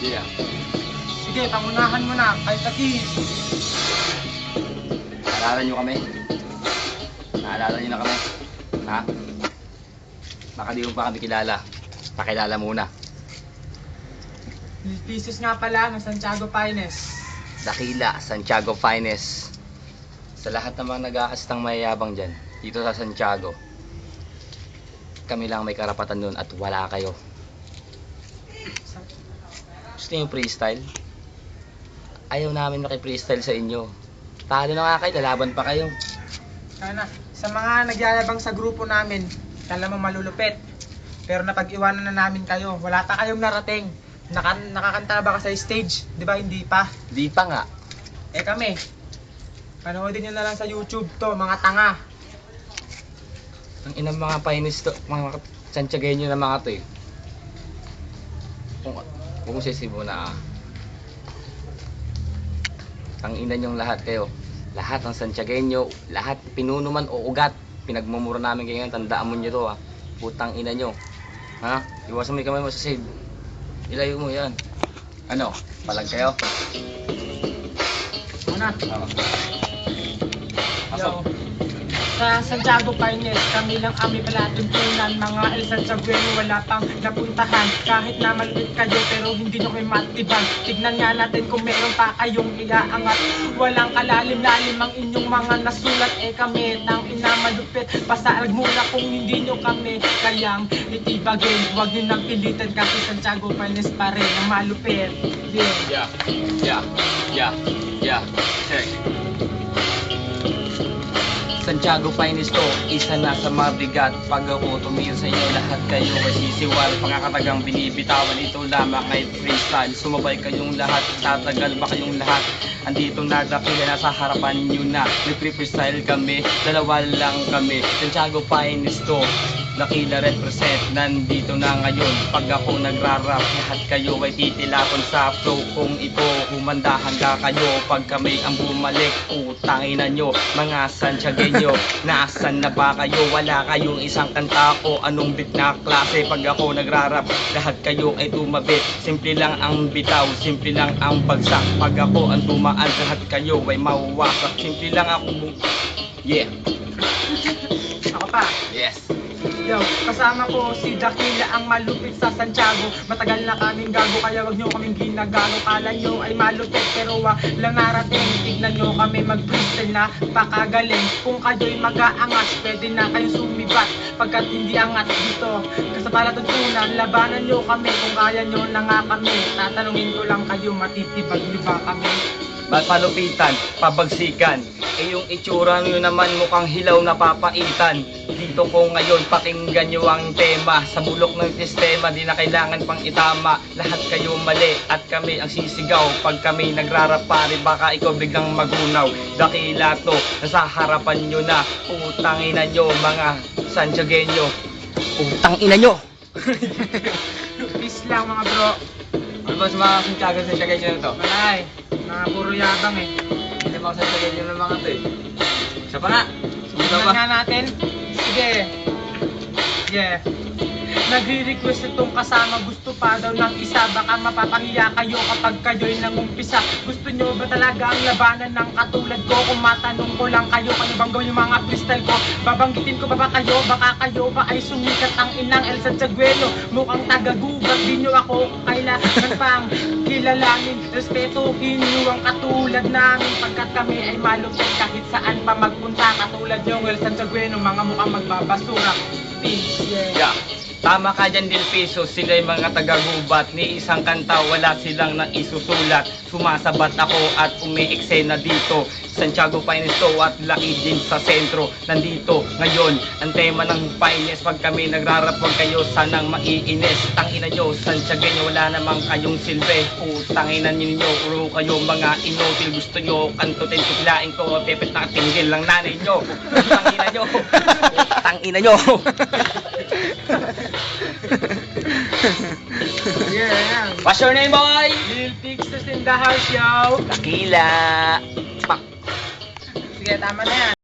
Yeah. Sige, pangunahan mo na. Kahit aki. Naalala nyo kami? Naalala nyo na kami? Ha? Baka di mo pa kami kilala. Pakilala muna. Pieces nga pala ng Santiago Finest. Dakila, Santiago Finest. Sa lahat ng mga nag-aastang mayayabang dyan, dito sa Santiago, kami lang may karapatan nun at wala kayo. Gusto niyo freestyle? Ayaw namin maki-freestyle sa inyo. Talo na nga kayo, lalaban pa kayo. Sana, sa mga nagyayabang sa grupo namin, kala mo malulupit. Pero napag-iwanan na namin kayo. Wala pa kayong narating. Naka, nakakanta na ba ka sa stage? Di ba hindi pa? Di pa nga. Eh kami, panoodin nyo na lang sa YouTube to, mga tanga. Ang inang mga painis to, mga Santiagueño na mga to eh. Kung, kung sisibo na ah. Ang ina nyong lahat kayo. Lahat ng Santiagueño, lahat pinuno man o ugat. Pinagmumura namin kayo ngayon, tandaan mo nyo to ah. Putang ina nyo. Ha? Iwasan mo yung kamay mo sa save. Ilayo mo yan. Ano? Palag kayo? Una, Oo. yo. Sa Santiago Finest, kami lang kami palatuntunan Mga El Santiaguero, wala pang napuntahan. Kahit na malupit kayo, pero hindi nyo kayo matibag Tignan nga natin kung meron pa kayong iaangat. Walang kalalim-lalim ang inyong mga nasulat. Eh kami, tang ina malupit Pasaag muna kung hindi nyo kami Kayang itibagin. Huwag nyo nang pilitan kasi Santiago Finest pa rin ang malupit. Yeah. Yeah, yeah, yeah, yeah. Check. Santiago Finest to, isa na sa mabigat Pag ako tumingin sa inyo, lahat kayo ay sisiwal Pangakatagang binibitawan, ito lamang ay freestyle. Sumabay kayong lahat, tatagal ba kayong lahat? Andito na dakila, nasa harapan nyo na. Nagpre-freestyle kami, dalawa lang kami. Santiago Finest to, Nakila represent, nandito na ngayon. Pag ako nagrarap, lahat kayo ay titilapon sa flow. Kung ito, humanda handa kayo. Pag kami ang bumalik, utangin na nyo Mga Santiagueño, nasan na ba kayo? Wala kayong isang kanta ko Anong beat na klase? Pag ako nagrarap, lahat kayo ay tumabit Simple lang ang bitaw, simple lang ang bagsak. Pag ako ang tumaan, lahat kayo ay mawawasak Simple lang ako Yeah, Ako pa? Yes Yo, kasama ko si Dakila ang malupit sa Santiago. Matagal na kaming gago kaya wag nyo kaming ginagano. Kala nyo ay malupit pero walang narating. Tignan nyo kami mag-freestyle na pakagaling. Kung kayo'y mag-aangas pwede na kayo sumibat. Pagkat hindi angat dito Kasi palatuntunan labanan nyo kami. Kung kaya nyo na nga kami Tatanungin ko lang kayo matitibag nyo ba kami Palupitan, pabagsikan Eh yung itsura nyo naman mukhang hilaw na papaitan. Dito ko ngayon pakinggan nyo ang tema. Sa bulok ng sistema di na kailangan pang itama. Lahat kayo mali at kami ang sisigaw. Pag kami nagrarap pare baka ikaw biglang magunaw. Dakila to, nasa harapan nyo na. Utangin na nyo mga Santiagueño. Utang ina nyo! Peace lang mga bro. Ano ba sa mga Santiago Santiagueño na to? Malay, mga puro yabang eh Hindi mga Santiagueño ng mga to eh Isa pa nga pa nga natin. Sige. Yeah. Nagre-request itong kasama. Gusto pa daw ng isa. Baka mapapahiya kayo kapag kayo'y nangumpisa. Gusto nyo ba talaga ang labanan ng katulad ko? Kung matanong ko lang kayo kung ano bang gawin yung mga freestyle ko? Babanggitin ko ba ba kayo? Baka kayo ba ay sumikat ang inang El Santiagueno Mukhang tagagugat din nyo ako. Kailangan pang kilalanin. Respetuhin nyo ang katulad namin. Pagkat kami ay malupit kahit saan pa magpunta. Katulad yung El Santiagueno Mga mukhang magbabasura. Peace, yeah. Yeah. Tama ka dyan din piso, sila'y mga tagagubat. Ni isang kanta, wala silang naisusulat. Sumasabat ako at umiiksena dito. Santiago Finest to at laki din sa sentro. Nandito ngayon, ang tema ng finest Pag kami nagrarap, huwag kayo sanang maiinis. Tangina nyo, Santiagueño, wala namang kayong silbi. Utanginan ninyo, puro kayo mga inotil Gusto nyo, kantutin, tuklain ko Pepet na tinggil lang nanay nyo. Tangina nyo, tangina nyo Yeah, yeah. What's your name, boy? Lil Pixels in the house, yo! Dakila. Pak. Sige, tama na yan.